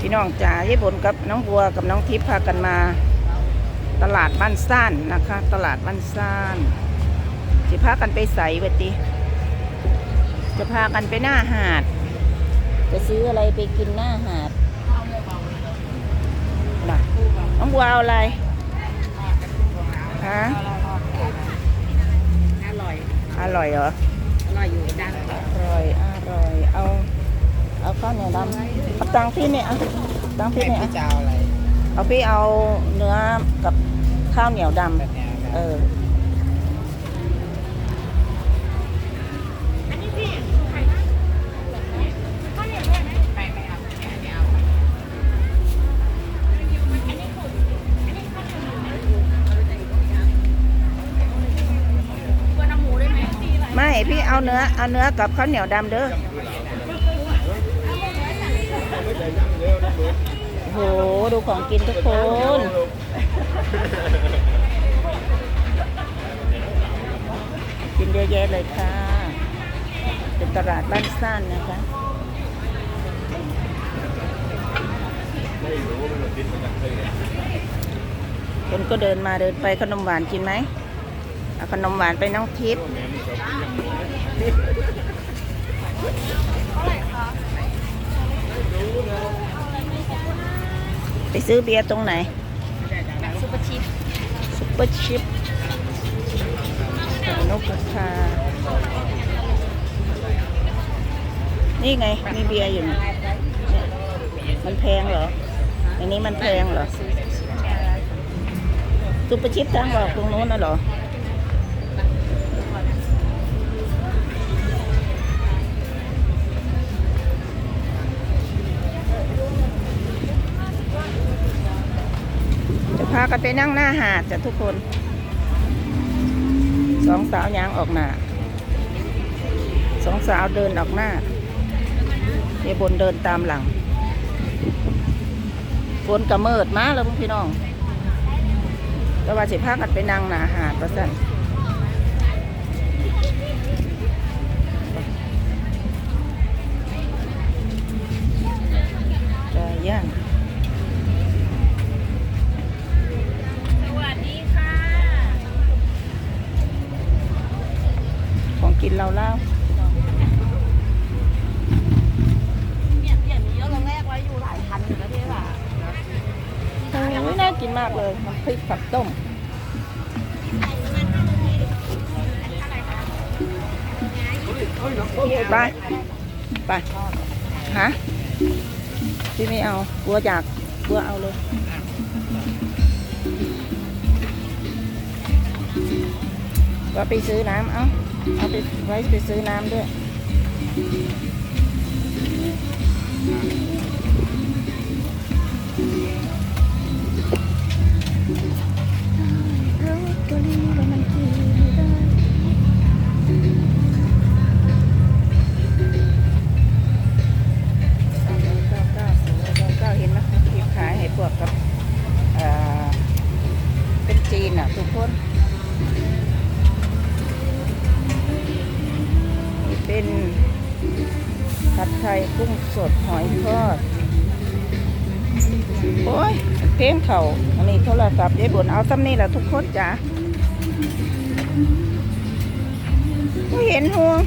พี่น้องจ๋าเย่บนกับน้องบัวกับน้องทิพย์พากันมา ตลาดบ้านซ่านนะคะ ตลาดบ้านซ่านสิพากันไปใส่วติ จะพากันไปหน้าหาด จะซื้ออะไรไปกินหน้าหาดน่ะน้องบัวเอาอะไรฮะอร่อย อร่อยเหรอ อร่อยอยู่ดังอร่อย อร่อย เอา เอาข้าวเหนียวดำเอาตังค์พี่เนี่ยเอาตังค์พี่เนี่ยพี่จะเอาอะไร เอาพี่เอาเนื้อกับข้าวเหนียวดำแบบเนี้ยเออไม่พี่เอาเนื้อเอาเนื้อกับข้าวเหนียวดำเด้อ โห ดูของกินทุกคน กินเยอะแยะเลยค่ะ เป็นตลาดบ้านสั้นนะคะคนก็เดินมาเดินไปขนมหวานกินไหมเอาขนมหวานไปน้องทิพย์ไปซื้อเบียร์ตรงไหนซุปเปอร์ชิปซุปเปอร์ชิปนกกระทานี่ไง มีเบียร์อยู่นี่เนี่ยมันแพงเหรอ อันนี้มันแพงเหรอซุปเปอร์ชิปทางบอกตรงโน้นน่ะเหรอากันไปนั่งหน้าหาดจ้ะทุกคน สองสาวยางออกหน้าสองสาวเดินออกหน้าเยบนเดินตามหลังฝนกระเมิดมาแล้วพี่น้องแต่ว่าสิพากันไปนั่งหน้าหาดประสัน กินเราเล่าเนี่ยเนี่ยมีแล้วเราแลกไว้อยู่หลายพันอยู่นะพี่ค่ะโอ้ยน่ากินมากเลยน้ำพริกกับต้มไป ไป ฮะ พี่ไม่เอากลัวอยากกลัวเอาเลย ก็ไปซื้อน้ำเอาเอาไปไว้ไปซื้อน้ำด้วยสามร้อยเก้าก้าสามร้อยเก้าก้าเห็นไหมคะที่ขายให้พวกกับเออเป็นจีนอะ ทุกคน็นผัดไทยกุ้งสดหอยทอด โอ้ยเก้งเขาอันนี้โทรศัพท์ยายบุญเอาซ้ำนี่แหละทุกคนจ้ะไม่เห็นห่วง